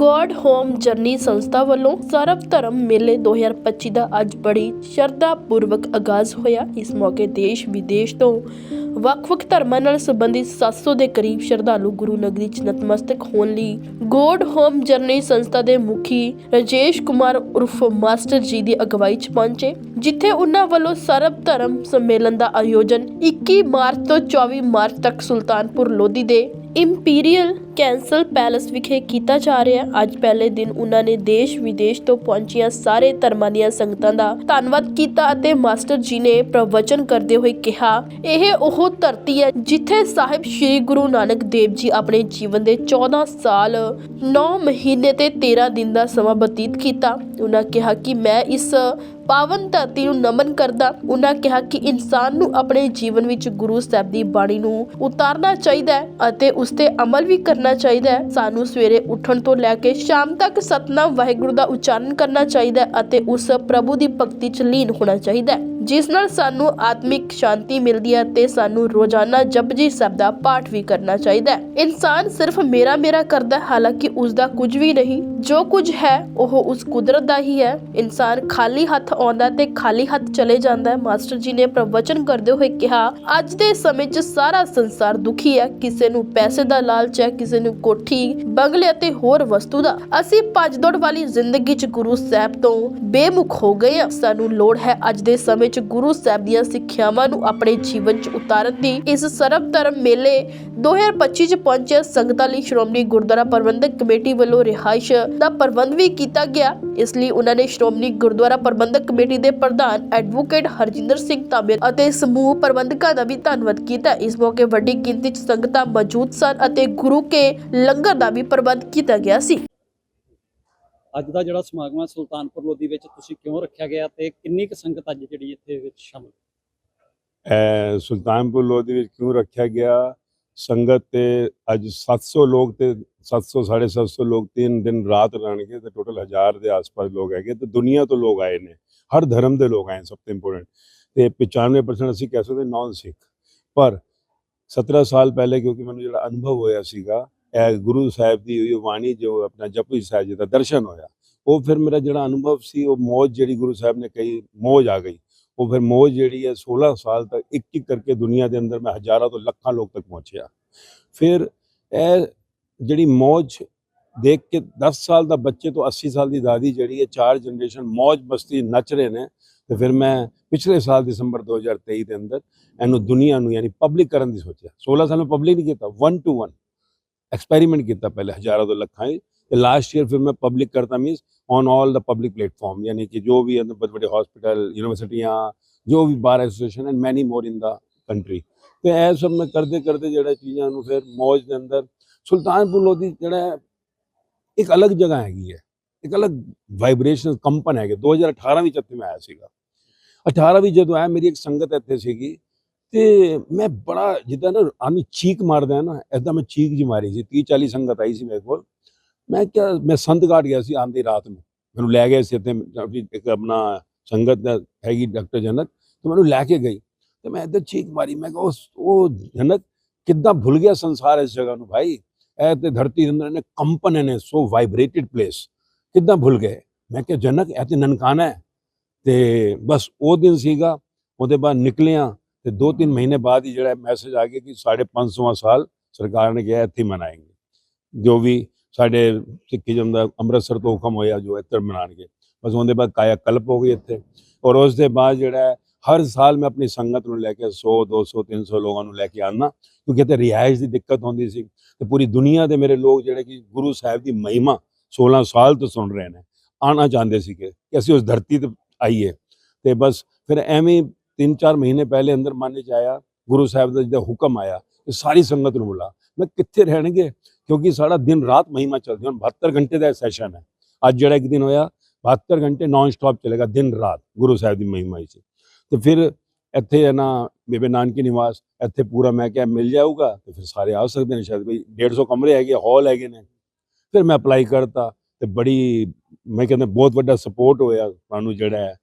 God home journey ਸੰਸਥਾ ਵੱਲੋਂ ਸਰਵ ਧਰਮ ਮੇਲੇ 2025 ਦਾ ਅੱਜ ਬੜੀ ਸ਼ਰਧਾ ਪੂਰਵਕ ਆਗਾਜ਼ ਹੋਇਆ। ਇਸ ਮੌਕੇ ਦੇਸ਼ ਵਿਦੇਸ਼ ਤੋਂ ਵੱਖ-ਵੱਖ ਧਰਮਾਂ ਨਾਲ ਸੰਬੰਧਿਤ 700 ਦੇ ਕਰੀਬ ਸ਼ਰਧਾਲੂ ਗੁਰੂ ਨਗਰੀ ਚ ਨਤਮਸਤਕ ਹੋਣ ਲਈ ਗੋਡ ਹੋਮ ਜਰਨੀ ਸੰਸਥਾ ਦੇ ਮੁਖੀ ਰਜੇਸ਼ ਕੁਮਾਰ ਉਰਫ ਮਾਸਟਰ ਜੀ ਦੀ ਅਗਵਾਈ ਚ ਪਹੁੰਚੇ, ਜਿੱਥੇ ਉਹਨਾਂ ਵੱਲੋਂ ਸਰਬ ਧਰਮ ਸੰਮੇਲਨ ਦਾ ਆਯੋਜਨ 21 ਮਾਰਚ ਤੋਂ 24 ਮਾਰਚ ਤੱਕ ਸੁਲਤਾਨਪੁਰ ਲੋਧੀ ਦੇ ਇੰਪੀਰੀਅਲ ਕੈਂਸਲ ਪੈਲੇਸ ਵਿਖੇ ਕੀਤਾ ਜਾ ਰਿਹਾ। ਅੱਜ ਪਹਿਲੇ ਦਿਨ ਉਹਨਾਂ ਨੇ ਦੇਸ਼ ਵਿਦੇਸ਼ ਤੋਂ ਪਹੁੰਚੀਆਂ ਸਾਰੇ ਧਰਮਾਂ ਦੀਆਂ ਸੰਗਤਾਂ ਦਾ ਧੰਨਵਾਦ ਕੀਤਾ ਅਤੇ ਮਾਸਟਰ ਜੀ ਨੇ ਪ੍ਰਵਚਨ ਕਰਦੇ ਹੋਏ ਕਿਹਾ, ਇਹ ਉਹ ਧਰਤੀ ਹੈ ਜਿੱਥੇ ਸਾਹਿਬ ਸ੍ਰੀ ਗੁਰੂ ਨਾਨਕ ਦੇਵ ਜੀ ਆਪਣੇ ਜੀਵਨ ਦੇ 14 ਸਾਲ 9 ਮਹੀਨੇ ਤੇ 13 ਦਿਨ ਦਾ ਸਮਾਂ ਬਤੀਤ ਕੀਤਾ। ਉਹਨਾਂ ਕਿਹਾ ਕਿ ਮੈਂ ਇਸ ਪਾਵਨ ਧਰਤੀ ਨੂੰ ਨਮਨ ਕਰਦਾ ਉਹਨਾਂ ਕਿਹਾ ਕਿ ਇਨਸਾਨ ਨੂੰ ਆਪਣੇ ਜੀਵਨ ਵਿੱਚ ਗੁਰੂ ਸਾਹਿਬ ਦੀ ਬਾਣੀ ਨੂੰ ਉਤਾਰਨਾ ਚਾਹੀਦਾ ਹੈ ਅਤੇ ਉਸ ਤੇ ਅਮਲ ਵੀ ਕਰਨਾ ਚਾਹੀਦਾ ਹੈ। ਸਾਨੂੰ ਸਵੇਰੇ ਉੱਠਣ ਤੋਂ ਲੈ ਕੇ ਸ਼ਾਮ ਤੱਕ ਸਤਨਾਮ ਵਾਹਿਗੁਰੂ ਦਾ ਉਚਾਰਨ ਕਰਨਾ ਚਾਹੀਦਾ ਹੈ ਅਤੇ ਉਸ ਪ੍ਰਭੂ ਦੀ ਭਗਤੀ ਚ ਲੀਨ ਹੋਣਾ ਚਾਹੀਦਾ ਹੈ। ਜਿਸ ਨਾਲ ਸਾਨੂੰ ਆਤਮਿਕ ਸ਼ਾਂਤੀ ਮਿਲਦੀ ਹੈ ਤੇ ਸਾਨੂੰ ਰੋਜ਼ਾਨਾ ਜਪਜੀ ਸਾਹਿਬ ਦਾ ਪਾਠ ਵੀ ਕਰਨਾ ਚਾਹੀਦਾ ਹੈ। ਇਨਸਾਨ ਸਿਰਫ ਮੇਰਾ ਮੇਰਾ ਕਰਦਾ ਹਾਲਾਂਕਿ ਉਸ ਦਾ ਕੁਝ ਵੀ ਨਹੀਂ। ਜੋ ਕੁਝ ਹੈ, ਉਹ ਉਸ ਕੁਦਰਤ ਦਾ ਹੀ ਹੈ। ਇਨਸਾਨ ਖਾਲੀ ਹੱਥ ਆਉਂਦਾ ਤੇ ਖਾਲੀ ਹੱਥ ਚਲੇ ਜਾਂਦਾ ਹੈ। ਮਾਸਟਰ ਜੀ ਨੇ ਪ੍ਰਵਚਨ ਕਰਦੇ ਹੋਏ ਕਿਹਾ, ਅੱਜ ਦੇ ਸਮੇਂ 'ਚ ਸਾਰਾ ਸੰਸਾਰ ਦੁਖੀ ਹੈ। ਕਿਸੇ ਨੂੰ ਪੈਸੇ ਦਾ ਲਾਲਚ ਹੈ, ਕਿਸੇ ਨੂੰ ਕੋਠੀ, ਬੰਗਲੇ ਅਤੇ ਹੋਰ ਵਸਤੂ ਦਾ। ਅਸੀਂ ਭੱਜ ਦੌੜ ਵਾਲੀ ਜ਼ਿੰਦਗੀ 'ਚ ਗੁਰੂ ਸਾਹਿਬ ਤੋਂ ਬੇਮੁਖ ਹੋ ਗਏ ਹਾਂ। ਸਾਨੂੰ ਲੋੜ ਹੈ ਅੱਜ ਦੇ ਸਮੇਂ 'ਚ ਗੁਰੂ ਸਾਹਿਬ ਦੀਆਂ ਸਿੱਖਿਆਵਾਂ ਨੂੰ ਆਪਣੇ ਜੀਵਨ 'ਚ ਉਤਾਰਨ ਦੀ ਇਸ ਸਰਬ ਧਰਮ ਮੇਲੇ 2025 'ਚ ਪਹੁੰਚੇ ਸੰਗਤਾਂ ਲਈ ਸ਼੍ਰੋਮਣੀ ਗੁਰਦੁਆਰਾ ਪ੍ਰਬੰਧਕ ਕਮੇਟੀ ਵੱਲੋਂ ਰਿਹਾਇਸ਼ ਦਾ ਪ੍ਰਬੰਧ ਵੀ ਕੀਤਾ ਗਿਆ। ਇਸ ਲਈ ਉਹਨਾਂ ਨੇ ਸ਼੍ਰੋਮਣੀ ਗੁਰਦੁਆਰਾ ਪ੍ਰਬੰਧਕ ਕਮੇਟੀ ਦੇ ਪ੍ਰਧਾਨ ਐਡਵੋਕੇਟ ਹਰਜਿੰਦਰ ਸਿੰਘ ਤਾਮਿਰ ਅਤੇ ਸਮੂਹ ਪ੍ਰਬੰਧਕਾਂ ਦਾ ਵੀ ਧੰਨਵਾਦ ਕੀਤਾ। ਇਸ ਮੌਕੇ ਵੱਡੀ ਗਿਣਤੀ 'ਚ ਸੰਗਤਾਂ ਮੌਜੂਦ ਸਨ ਅਤੇ ਗੁਰੂ ਕੇ ਲੰਗਰ ਦਾ ਵੀ ਪ੍ਰਬੰਧ ਕੀਤਾ ਗਿਆ ਸੀ। ਅੱਜ ਦਾ ਜਿਹੜਾ ਸਮਾਗਮ ਹੈ ਸੁਲਤਾਨਪੁਰ ਲੋਧੀ ਵਿੱਚ ਤੁਸੀਂ ਕਿਉਂ ਰੱਖਿਆ ਗਿਆ ਤੇ ਕਿੰਨੀ ਕੁ ਸੰਗਤ ਅੱਜ ਜਿਹੜੀ ਇੱਥੇ ਵਿੱਚ ਸ਼ਾਮਲ? ਸੁਲਤਾਨਪੁਰ ਲੋਧੀ ਵਿੱਚ ਕਿਉਂ ਰੱਖਿਆ ਗਿਆ? ਸੰਗਤ ਤੇ ਅੱਜ 700 ਲੋਕ ਤੇ 700 750 ਲੋਕ ਤਿੰਨ ਦਿਨ ਰਾਤ ਰਹਿਣਗੇ ਤੇ ਟੋਟਲ 1000 ਦੇ ਆਸ-ਪਾਸ ਲੋਕ ਹੈਗੇ ਤੇ ਦੁਨੀਆ ਤੋਂ ਲੋਕ ਆਏ ਨੇ। ਹਰ ਧਰਮ ਦੇ ਲੋਕ ਆਏ ਸਭ ਤੋਂ ਇੰਪੋਰਟੈਂਟ ਤੇ 95% ਅਸੀਂ ਕਹਿ ਸਕਦੇ ਨਾਨ ਸਿੱਖ ਪਰ 17 ਸਾਲ ਪਹਿਲੇ ਕਿਉਂਕਿ ਮੈਨੂੰ ਜਿਹੜਾ ਅਨੁਭਵ ਹੋਇਆ ਸੀਗਾ ਇਹ ਗੁਰੂ ਸਾਹਿਬ ਦੀ ਹੋਈ ਬਾਣੀ ਜੋ ਆਪਣਾ ਜਪਜੀ ਸਾਹਿਬ ਜੀ ਦਾ ਦਰਸ਼ਨ ਹੋਇਆ, ਉਹ ਫਿਰ ਮੇਰਾ ਜਿਹੜਾ ਅਨੁਭਵ ਸੀ, ਉਹ ਮੌਜ ਜਿਹੜੀ ਗੁਰੂ ਸਾਹਿਬ ਨੇ ਕਹੀ, ਮੌਜ ਆ ਗਈ। ਉਹ ਫਿਰ ਮੌਜ ਜਿਹੜੀ ਹੈ 16 ਸਾਲ ਤੱਕ ਇੱਕ ਇੱਕ ਕਰਕੇ ਦੁਨੀਆ ਦੇ ਅੰਦਰ ਮੈਂ ਹਜ਼ਾਰਾਂ ਤੋਂ ਲੱਖਾਂ ਲੋਕ ਤੱਕ ਪਹੁੰਚਿਆ। ਫਿਰ ਇਹ ਜਿਹੜੀ ਮੌਜ ਦੇਖ ਕੇ 10 ਸਾਲ ਦਾ ਬੱਚੇ ਤੋਂ 80 ਸਾਲ ਦੀ ਦਾਦੀ ਜਿਹੜੀ ਹੈ, ਚਾਰ ਜਨਰੇਸ਼ਨ ਮੌਜ ਮਸਤੀ ਨੱਚ ਰਹੇ ਨੇ, ਤੇ ਫਿਰ ਮੈਂ ਪਿਛਲੇ ਸਾਲ ਦਸੰਬਰ 2023 ਦੇ ਅੰਦਰ ਇਹਨੂੰ ਦੁਨੀਆ ਨੂੰ ਯਾਨੀ ਪਬਲਿਕ ਕਰਨ ਦੀ ਸੋਚਿਆ। 16 ਸਾਲ ਮੈਂ ਪਬਲਿਕ ਨਹੀਂ ਕੀਤਾ 1 ਟੂ 1 ਐਕਸਪੈਰੀਮੈਂਟ ਕੀਤਾ ਪਹਿਲੇ ਹਜ਼ਾਰਾਂ ਤੋਂ ਲੱਖਾਂ ਹੀ ਤੇ ਲਾਸਟ ਈਅਰ ਫਿਰ ਮੈਂ ਪਬਲਿਕ ਕਰਤਾ means on all the public platform ਯਾਨੀ ਕਿ ਜੋ ਵੀ ਅੰਦਰ ਵੱਡੇ ਵੱਡੇ ਹਸਪੀਟਲ ਯੂਨੀਵਰਸਿਟੀਆਂ ਜੋ ਵੀ bar association and many more in the country ਤੇ ਇਹ ਸਭ ਮੈਂ ਕਰਦੇ ਕਰਦੇ ਜਿਹੜਾ ਚੀਜ਼ਾਂ ਨੂੰ ਫਿਰ ਮੌਜ ਦੇ ਅੰਦਰ ਸੁਲਤਾਨਪੁਰ ਲੋਧੀ ਜਿਹੜਾ ਇੱਕ ਅਲੱਗ ਜਗ੍ਹਾ ਹੈਗੀ ਹੈ ਇੱਕ ਅਲੱਗ ਵਾਈਬ੍ਰੇਸ਼ਨ ਕੰਪਨ ਹੈਗੇ 2018 ਵਿੱਚ ਇੱਥੇ ਮੈਂ ਆਇਆ ਸੀਗਾ 18 ਵਿੱਚ ਜਦੋਂ ਆਇਆ ਮੇਰੀ ਇੱਕ ਸੰਗਤ ਇੱਥੇ ਸੀਗੀ ਤੇ ਮੈਂ ਬੜਾ ਜਿੱਦਾਂ ਨਾ ਆਮੀ ਚੀਕ ਮਾਰਦਾ ਨਾ ਐਦਾਂ ਮੈਂ ਚੀਕ ਜੀ ਮਾਰੀ ਸੀ 30 40 ਸੰਗਤ ਆਈ ਸੀ ਮੇਰੇ ਕੋਲ। ਮੈਂ ਕਿਹਾ, ਮੈਂ ਸੰਤ ਗਿਆ ਸੀ ਆਂਦੀ ਰਾਤ ਨੂੰ, ਮੈਨੂੰ ਲੈ ਗਏ ਸੀ ਇੱਥੇ ਇੱਕ ਆਪਣਾ ਸੰਗਤ ਦਾ ਹੈਗੀ ਡਾਕਟਰ ਜਨਕ, ਤੇ ਮੈਨੂੰ ਲੈ ਕੇ ਗਈ। ਤੇ ਮੈਂ ਇੱਧਰ ਚੀਕ ਮਾਰੀ, ਮੈਂ ਕਿਹਾ ਉਹ ਜਨਕ ਕਿੱਦਾਂ ਭੁੱਲ ਗਿਆ ਸੰਸਾਰ ਇਸ ਜਗ੍ਹਾ ਨੂੰ ਭਾਈ? ਇਹ ਤੇ ਧਰਤੀ ਦੇ ਅੰਦਰ ਨੇ ਕੰਪਨ ਨੇ ਸੋ ਵਾਈਬ੍ਰੇਟਿਡ ਪਲੇਸ ਕਿੱਦਾਂ ਭੁੱਲ ਗਏ? ਮੈਂ ਕਿਹਾ, ਜਨਕ, ਇਹ ਤੇ ਨਨਕਾਣਾ ਹੈ। ਤੇ ਬਸ ਉਹ ਦਿਨ ਸੀਗਾ, ਉਹਦੇ ਬਾਅਦ ਨਿਕਲਿਆ ਤੇ 2-3 ਮਹੀਨੇ ਬਾਅਦ ਹੀ ਜਿਹੜਾ ਮੈਸੇਜ ਆ ਗਿਆ ਕਿ 550ਵਾਂ ਸਾਲ ਸਰਕਾਰ ਨੇ ਕਿਹਾ ਇੱਥੇ ਮਨਾਏਂਗੇ। ਜੋ ਵੀ ਸਾਡੇ ਸਿੱਖੀਜ਼ਮ ਦਾ ਅੰਮ੍ਰਿਤਸਰ ਤੋਂ ਹੁਕਮ ਹੋਇਆ, ਜੋ ਇੱਥੇ ਮਨਾਣਗੇ। ਬਸ ਉਹਦੇ ਬਾਅਦ ਕਾਇਆ ਕਲਪ ਹੋ ਗਈ ਇੱਥੇ ਔਰ ਉਸ ਦੇ ਬਾਅਦ ਜਿਹੜਾ ਹਰ ਸਾਲ ਮੈਂ ਆਪਣੀ ਸੰਗਤ ਨੂੰ ਲੈ ਕੇ 100 200 300 ਲੋਕਾਂ ਨੂੰ ਲੈ ਕੇ ਆਉਣਾ ਕਿਉਂਕਿ ਇੱਥੇ ਰਿਹਾਇਸ਼ ਦੀ ਦਿੱਕਤ ਹੁੰਦੀ ਸੀ ਤੇ ਪੂਰੀ ਦੁਨੀਆ ਦੇ ਮੇਰੇ ਲੋਕ ਜਿਹੜੇ ਕਿ ਗੁਰੂ ਸਾਹਿਬ ਦੀ ਮਹਿਮਾ 16 ਸਾਲ ਤੋਂ ਸੁਣ ਰਹੇ ਨੇ ਆਣਾ ਚਾਹੁੰਦੇ ਸੀ ਕਿ ਅਸੀਂ ਉਸ ਧਰਤੀ ਤੇ ਆਈਏ। ਤੇ ਬਸ ਫਿਰ ਐਵੇਂ ਹੀ ਤਿੰਨ ਚਾਰ ਮਹੀਨੇ ਪਹਿਲੇ ਅੰਦਰ ਮਨ ਚ ਆਇਆ, ਗੁਰੂ ਸਾਹਿਬ ਦਾ ਜਿਹੜਾ ਹੁਕਮ ਆਇਆ ਤੇ ਸਾਰੀ ਸੰਗਤ ਨੂੰ ਬੁਲਾ। ਮੈਂ ਕਿੱਥੇ ਰਹਿਣਗੇ? ਕਿਉਂਕਿ ਸਾਡਾ ਦਿਨ ਰਾਤ ਮਹਿਮਾ ਚੱਲਦੀ ਹੁਣ 72 ਘੰਟੇ ਦਾ ਸੈਸ਼ਨ ਹੈ। ਅੱਜ ਜਿਹੜਾ ਇੱਕ ਦਿਨ ਹੋਇਆ 72 ਘੰਟੇ ਨਾਨ ਸਟਾਪ ਚੱਲੇਗਾ ਦਿਨ ਰਾਤ ਗੁਰੂ ਸਾਹਿਬ ਦੀ ਮਹਿਮਾ ਵਿੱਚ। ਤੇ ਫਿਰ ਇੱਥੇ ਹੈ ਨਾ ਬੇਬੇ ਨਾਨਕੀ ਨਿਵਾਸ, ਇੱਥੇ ਪੂਰਾ ਮੈਂ ਕਿਹਾ ਮਿਲ ਜਾਊਗਾ, ਤੇ ਫਿਰ ਸਾਰੇ ਆ ਸਕਦੇ ਨੇ ਸ਼ਾਇਦ ਬਈ 150 ਕਮਰੇ ਹੈਗੇ, ਹਾਲ ਹੈਗੇ ਨੇ। ਫਿਰ ਮੈਂ ਅਪਲਾਈ ਕਰਤਾ ਤੇ ਬੜੀ, ਮੈਂ ਕਹਿੰਦਾ ਬਹੁਤ ਵੱਡਾ ਸਪੋਰਟ ਹੋਇਆ ਸਾਨੂੰ ਜਿਹੜਾ ਹੈ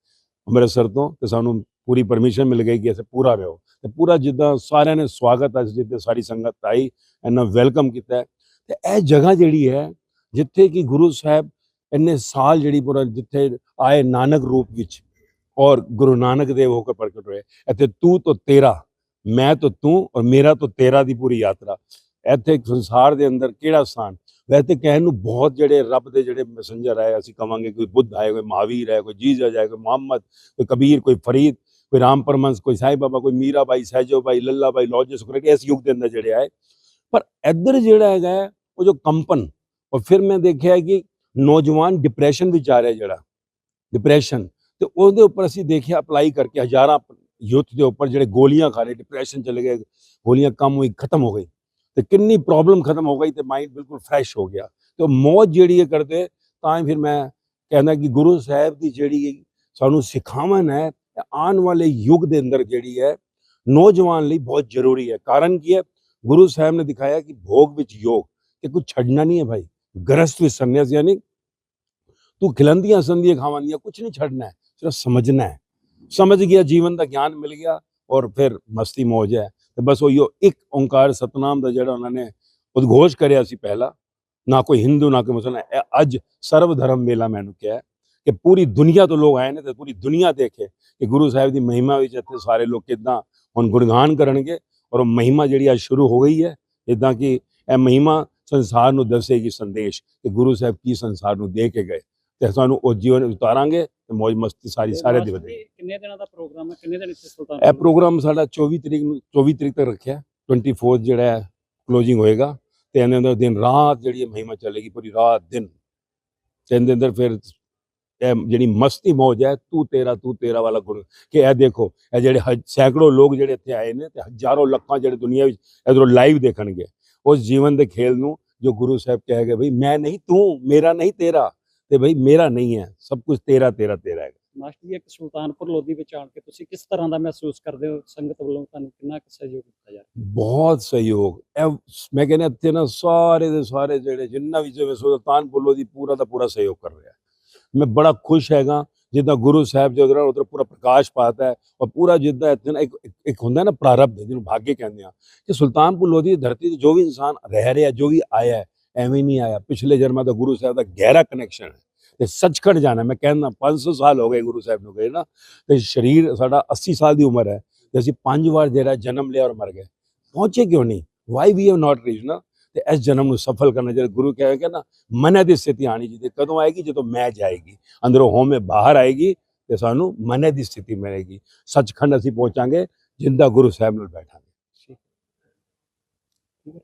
ਅੰਮ੍ਰਿਤਸਰ ਤੋਂ ਤੇ ਸਾਨੂੰ ਪੂਰੀ ਪਰਮਿਸ਼ਨ ਮਿਲ ਗਈ ਕਿ ਅਸੀਂ ਪੂਰਾ ਰਹੋ। ਤੇ ਪੂਰਾ ਜਿੱਦਾਂ ਸਾਰਿਆਂ ਨੇ ਸਵਾਗਤ ਅੱਜ ਜਿੱਦਾਂ ਸਾਰੀ ਸੰਗਤ ਆਈ ਇਹਨਾਂ ਵੈਲਕਮ ਕੀਤਾ। ਹੈ। ਤੇ ਇਹ ਜਗ੍ਹਾ ਜਿਹੜੀ ਹੈ, ਜਿੱਥੇ ਕਿ ਗੁਰੂ ਸਾਹਿਬ ਇੰਨੇ ਸਾਲ ਜਿਹੜੀ ਪੂਰਾ ਜਿੱਥੇ ਆਏ ਨਾਨਕ ਰੂਪ ਵਿੱਚ, ਔਰ ਗੁਰੂ ਨਾਨਕ ਦੇਵ ਹੋ ਕੇ ਪ੍ਰਗਟ ਹੋਏ, ਇੱਥੇ ਤੂੰ ਤੋਂ ਤੇਰਾ, ਮੈਂ ਤੋਂ ਤੂੰ, ਔਰ ਮੇਰਾ ਤੋਂ ਤੇਰਾ ਦੀ ਪੂਰੀ ਯਾਤਰਾ। ਇੱਥੇ ਸੰਸਾਰ ਦੇ ਅੰਦਰ ਕਿਹੜਾ ਸਥਾਨ? ਵੈਸੇ ਕਹਿਣ ਨੂੰ ਬਹੁਤ ਜਿਹੜੇ ਰੱਬ ਦੇ ਜਿਹੜੇ ਮੈਸੇਂਜਰ ਆਏ, ਅਸੀਂ ਕਵਾਂਗੇ ਕੋਈ ਬੁੱਧ ਆਏ, ਕੋਈ ਮਹਾਵੀਰ ਹੈ ਕੋਈ ਜੀਸਸ ਆਏ, ਕੋਈ ਮੁਹੰਮਦ, ਕੋਈ ਕਬੀਰ, ਕੋਈ ਫਰੀਦ ਕੋਈ ਰਾਮ ਪਰਮੰਸ ਕੋਈ ਸਾਹਿਬ ਬਾਬਾ, ਕੋਈ ਮੀਰਾ ਬਾਈ ਸਹਿਜੋ ਬਾਈ ਲੱਲਾ ਬਾਈ ਲੌਜੇ ਸੁਕਰੇ ਇਸ ਯੁੱਗ ਦੇ ਅੰਦਰ ਜਿਹੜੇ ਆਏ। ਪਰ ਇੱਧਰ ਜਿਹੜਾ ਹੈਗਾ, ਉਹ ਜੋ ਕੰਪਨ ਔਰ ਫਿਰ ਮੈਂ ਦੇਖਿਆ ਕਿ ਨੌਜਵਾਨ ਡਿਪਰੈਸ਼ਨ ਵਿੱਚ ਆ ਰਿਹਾ ਜਿਹੜਾ ਡਿਪਰੈਸ਼ਨ ਤੇ ਉਹਦੇ ਉੱਪਰ ਅਸੀਂ ਦੇਖਿਆ ਅਪਲਾਈ ਕਰਕੇ ਹਜ਼ਾਰਾਂ ਯੂਥ ਦੇ ਉੱਪਰ ਜਿਹੜੇ ਗੋਲੀਆਂ ਖਾ ਰਹੇ ਡਿਪਰੈਸ਼ਨ ਚਲੇ ਗਏ, ਗੋਲੀਆਂ ਕੰਮ ਹੋਈ, ਖਤਮ ਹੋ ਗਈ। ਤੇ ਕਿੰਨੀ ਪ੍ਰੋਬਲਮ ਖਤਮ ਹੋ ਗਈ ਤੇ ਮਾਈਂਡ ਬਿਲਕੁਲ ਫਰੈਸ਼ ਹੋ ਗਿਆ। ਤੇ ਉਹ ਮੌਜ ਜਿਹੜੀ ਇਹ ਕਰਦੇ, ਤਾਂ ਹੀ ਫਿਰ ਮੈਂ ਕਹਿੰਦਾ ਕਿ ਗੁਰੂ ਸਾਹਿਬ ਦੀ ਜਿਹੜੀ ਸਾਨੂੰ ਸਿਖਾਵਨ ਹੈ ਇਹ ਆਉਣ ਵਾਲੇ ਯੁੱਗ ਦੇ ਅੰਦਰ ਜਿਹੜੀ ਹੈ, ਨੌਜਵਾਨ ਲਈ ਬਹੁਤ ਜ਼ਰੂਰੀ ਹੈ। ਕਾਰਨ ਕੀ ਹੈ? ਗੁਰੂ ਸਾਹਿਬ ਨੇ ਦਿਖਾਇਆ ਕਿ ਭੋਗ ਵਿੱਚ ਯੋਗ ਕਿ ਕੁਝ ਛੱਡਣਾ ਨਹੀਂ ਹੈ ਭਾਈ। ਗ੍ਰਸਤ ਵਿੱਚ ਸੰਨਿਆਸ ਯਾਨੀ ਤੂੰ ਖਿਲੰਦੀਆਂ ਸੰਦੀਆਂ ਖਾਵਾਂਦੀਆਂ ਕੁਝ ਨਹੀਂ ਛੱਡਣਾ ਹੈ, ਸਿਰਫ ਸਮਝਣਾ ਹੈ। ਸਮਝ ਗਿਆ, ਜੀਵਨ ਦਾ ਗਿਆਨ ਮਿਲ ਗਿਆ ਔਰ ਫਿਰ ਮਸਤੀ ਮੌਜ ਹੈ। ਤੇ ਬਸ ਉਹ ਇੱਕ ਓੰਕਾਰ ਸਤਨਾਮ ਦਾ ਜਿਹੜਾ ਉਹਨਾਂ ਨੇ ਉਦਘੋਸ਼ ਕਰਿਆ ਸੀ ਪਹਿਲਾ, ਨਾ ਕੋਈ ਹਿੰਦੂ, ਨਾ ਕੋਈ ਮੁਸਲਮਾਨ, ਇਹ ਅੱਜ ਸਰਵ ਧਰਮ ਮੇਲਾ ਮੈਨੂੰ ਕਿਹਾ ਕਿ ਪੂਰੀ ਦੁਨੀਆ ਤੋਂ ਲੋਕ ਆਏ ਨੇ ਤੇ ਪੂਰੀ ਦੁਨੀਆ ਦੇਖੇ ਕਿ ਗੁਰੂ ਸਾਹਿਬ ਦੀ ਮਹਿਮਾ ਵਿੱਚ ਇੱਥੇ ਸਾਰੇ ਲੋਕ ਕਿੱਦਾਂ ਹੁਣ ਗੁਣਗਾਨ ਕਰਨਗੇ ਔਰ ਉਹ ਮਹਿਮਾ ਜਿਹੜੀ ਅੱਜ ਸ਼ੁਰੂ ਹੋ ਗਈ ਹੈ ਇਦਾਂ ਕਿ ਇਹ ਮਹਿਮਾ ਸੰਸਾਰ ਨੂੰ ਦੱਸੇਗੀ ਸੰਦੇਸ਼ ਕਿ ਗੁਰੂ ਸਾਹਿਬ ਕੀ ਸੰਸਾਰ ਨੂੰ ਦੇ ਕੇ ਗਏ ਤੇ ਸਾਨੂੰ ਉਹ ਜੀਵਨ ਉਤਾਰਾਂਗੇ ਤੇ ਮौज ਮਸਤੀ ਸਾਰੀ ਸਾਰੇ ਦੀ ਵਧੇਗੀ ਕਿੰਨੇ ਦਿਨਾਂ ਦਾ ਪ੍ਰੋਗਰਾਮ ਹੈ? ਕਿੰਨੇ ਦਿਨ ਇੱਥੇ ਸੁਲਤਾਨ ਇਹ ਪ੍ਰੋਗਰਾਮ ਸਾਡਾ 24 ਤਰੀਕ ਨੂੰ 24 ਤਰੀਕ ਤੱਕ ਰੱਖਿਆ। 24 ਜਿਹੜਾ ਹੈ ਕਲੋਜ਼ਿੰਗ ਹੋਏਗਾ ਤੇ ਇਹਦੇ ਅੰਦਰ ਦਿਨ ਰਾਤ ਜਿਹੜੀ ਮਹਿਮਾ ਚੱਲੇਗੀ ਪੂਰੀ ਰਾਤ ਦਿਨ। ਤੇ ਇਹਦੇ ਅੰਦਰ ਫਿਰ ਜਿਹੜੀ ਮਸਤੀ ਮੌਜ ਹੈ ਤੂੰ ਤੇਰਾ ਤੂੰ ਤੇਰਾ ਵਾਲਾ ਗੁਣ। ਕਿ ਇਹ ਦੇਖੋ ਇਹ ਜਿਹੜੇ ਸੈਂਕੜੋ ਲੋਕ ਜਿਹੜੇ ਇੱਥੇ ਆਏ ਨੇ ਤੇ ਹਜ਼ਾਰੋਂ ਲੱਖਾਂ ਜਿਹੜੇ ਦੁਨੀਆ ਵਿੱਚ ਇਧਰੋਂ ਲਾਈਵ ਦੇਖਣਗੇ। ਉਸ ਜੀਵਨ ਦੇ ਖੇਲ ਨੂੰ ਜੋ ਗੁਰੂ ਸਾਹਿਬ ਕਹਿ ਗਏ ਭਈ ਮੈਂ ਨਹੀਂ ਤੂੰ ਮੇਰਾ ਨਹੀਂ ਤੇਰਾ ਤੇ ਭਈ ਮੇਰਾ ਨਹੀਂ ਹੈ ਸਭ ਕੁਝ ਤੇਰਾ ਤੇਰਾ ਤੇਰਾ ਹੈ ਮਾਸਟਰ ਜੀ ਇੱਕ ਸੁਲਤਾਨਪੁਰ ਲੋਧੀ ਵਿੱਚ ਆਣ ਕੇ ਤੁਸੀਂ ਕਿਸ ਤਰ੍ਹਾਂ ਦਾ ਮਹਿਸੂਸ ਕਰਦੇ ਹੋ? ਸੰਗਤ ਵੱਲੋਂ ਤੁਹਾਨੂੰ ਕਿੰਨਾ ਕੁ ਸਹਿਯੋਗ ਦਿੱਤਾ ਜਾ ਰਿਹਾ? ਬਹੁਤ ਸਹਿਯੋਗ। ਮੈਂ ਕਹਿੰਦਾ ਇੱਥੇ ਨਾ ਸਾਰੇ ਦੇ ਸਾਰੇ ਜਿਹੜੇ ਜਿੰਨਾ ਵੀ ਜਿਵੇਂ ਸੁਲਤਾਨਪੁਰ ਲੋਧੀ ਪੂਰਾ ਦਾ ਪੂਰਾ ਸਹਿਯੋਗ ਕਰ ਰਿਹਾ। ਮੈਂ ਬੜਾ ਖੁਸ਼ ਹੈਗਾ ਜਿੱਦਾਂ ਗੁਰੂ ਸਾਹਿਬ ਜੀ ਉਧਰ ਉਧਰ ਪੂਰਾ ਪ੍ਰਕਾਸ਼ ਪਾਤਾ ਹੈ ਔਰ ਪੂਰਾ ਜਿੱਦਾਂ ਇੱਥੇ ਨਾ ਇੱਕ, ਇੱਕ- ਹੁੰਦਾ ਨਾ ਪ੍ਰਾਰਬਧ ਜਿਹਨੂੰ ਭਾਗਯ ਕਹਿੰਦੇ ਆ ਕਿ ਸੁਲਤਾਨਪੁਰ ਲੋਧੀ ਦੀ ਧਰਤੀ ਤੇ ਜੋ ਵੀ ਇਨਸਾਨ ਰਹਿ ਰਿਹਾ, ਜੋ ਵੀ ਆਇਆ ਐਵੇਂ ਨਹੀਂ ਆਇਆ। ਪਿਛਲੇ ਜਨਮਾਂ ਦਾ ਗੁਰੂ ਸਾਹਿਬ ਦਾ ਗਹਿਰਾ ਕਨੈਕਸ਼ਨ ਹੈ ਤੇ ਸੱਚਖੰਡ ਜਾਣਾ ਮੈਂ ਕਹਿੰਦਾ 500 ਸਾਲ ਹੋ ਗਏ ਗੁਰੂ ਸਾਹਿਬ ਨੂੰ ਗਏ ਨਾ, ਤੇ ਸਰੀਰ ਸਾਡਾ 80 ਸਾਲ ਦੀ ਉਮਰ ਹੈ ਤੇ ਅਸੀਂ ਪੰਜ ਵਾਰ ਜਿਹੜਾ ਜਨਮ ਲਿਆ ਔਰ ਮਰ ਗਏ। ਪਹੁੰਚੇ ਕਿਉਂ ਨਹੀਂ? Why we have not reach ਨਾ? ਤੇ ਇਸ ਜਨਮ ਨੂੰ ਸਫਲ ਕਰਨਾ ਜਿਹੜਾ ਗੁਰੂ ਕਹੇਗਾ ਨਾ, ਮਨ ਦੀ ਸਥਿਤੀ ਆਣੀ ਜੀ ਤੇ ਕਦੋਂ ਆਏਗੀ? ਜਦੋਂ ਮੈਂ ਜਾਏਗੀ। ਅੰਦਰੋਂ ਹੋਮੇ ਬਾਹਰ ਆਏਗੀ ਤੇ ਸਾਨੂੰ ਮਨ ਦੀ ਸਥਿਤੀ ਮਿਲੇਗੀ। ਸੱਚਖੰਡ ਅਸੀਂ ਪਹੁੰਚਾਂਗੇ ਜਿੰਦਾ ਗੁਰੂ ਸਾਹਿਬ ਨਾਲ ਬੈਠਾਂਗੇ।